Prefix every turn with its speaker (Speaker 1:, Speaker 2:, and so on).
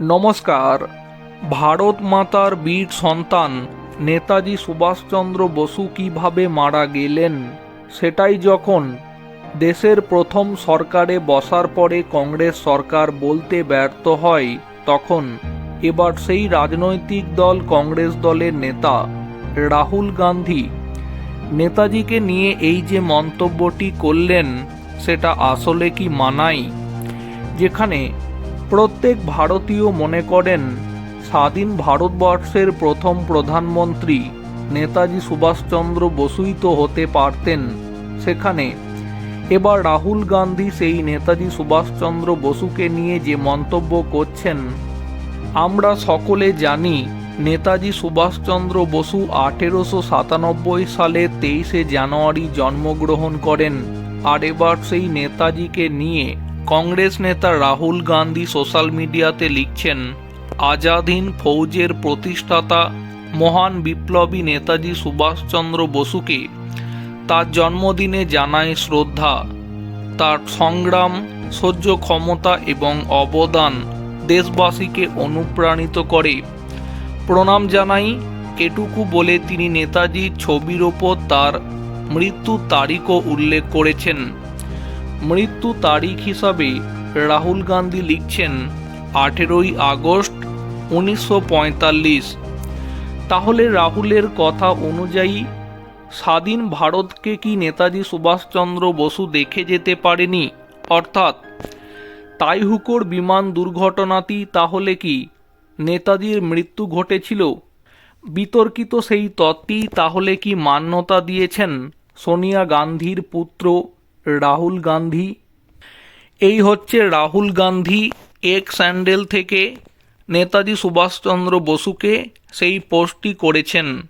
Speaker 1: নমস্কার। ভারত মাতার বীর সন্তান নেতাজি সুভাষচন্দ্র বসু কীভাবে মারা গেলেন? সেটাই যখন দেশের প্রথম সরকারে বসার পরে কংগ্রেস সরকার বলতে ব্যর্থ হয়, তখন এবার সেই রাজনৈতিক দল কংগ্রেস দলের নেতা রাহুল গান্ধী। নেতাজিকে নিয়ে এই যে মন্তব্যটি করলেন, সেটা আসলে কি মানায়? যেখানে প্রত্যেক ভারতীয় মনে করেন, স্বাধীন ভারতবর্ষের প্রথম প্রধানমন্ত্রী নেতাজি সুভাষচন্দ্র বসুই তো হতে পারতেন সেখানে। এবার রাহুল গান্ধী সেই নেতাজি সুভাষচন্দ্র বসুকে নিয়ে যে মন্তব্য করছেন, আমরা সকলে জানি নেতাজি সুভাষচন্দ্র বসু আঠেরোশো সাতানব্বই সালে তেইশে জানুয়ারি জন্মগ্রহণ করেন, আর এবার সেই নেতাজিকে নিয়ে কংগ্রেস নেতা রাহুল গান্ধী সোশ্যাল মিডিয়াতে লিখছেন, আজাদিন ফৌজের প্রতিষ্ঠাতা মহান বিপ্লবী নেতাজি সুভাষচন্দ্র বসুকে তার জন্মদিনে জানায় শ্রদ্ধা। তার সংগ্রাম, সহ্য ক্ষমতা এবং অবদান দেশবাসীকে অনুপ্রাণিত করে। প্রণাম জানাই এটুকু বলে তিনি নেতাজির ছবির ওপর তার মৃত্যু তারিখও উল্লেখ করেছেন। মৃত্যু তারিখ হিসাবে রাহুল গান্ধী লিখছেন আঠেরোই আগস্ট উনিশশো পঁয়তাল্লিশ। তাহলে রাহুলের কথা অনুযায়ী স্বাধীন ভারতকে কি নেতাজি সুভাষচন্দ্র বসু দেখে যেতে পারেনি? অর্থাৎ তাইহুকোর বিমান দুর্ঘটনাতেই তাহলে কি নেতাজির মৃত্যু ঘটেছিল? বিতর্কিত সেই তত্ত্বই তাহলে কি মান্যতা দিয়েছেন সোনিয়া গান্ধীর পুত্র রাহুল গান্ধী। এই হচ্ছে রাহুল গান্ধী এক স্যান্ডেল থেকে নেতাজি সুভাষচন্দ্র বসুকে সেই পোস্টটি করেছেন।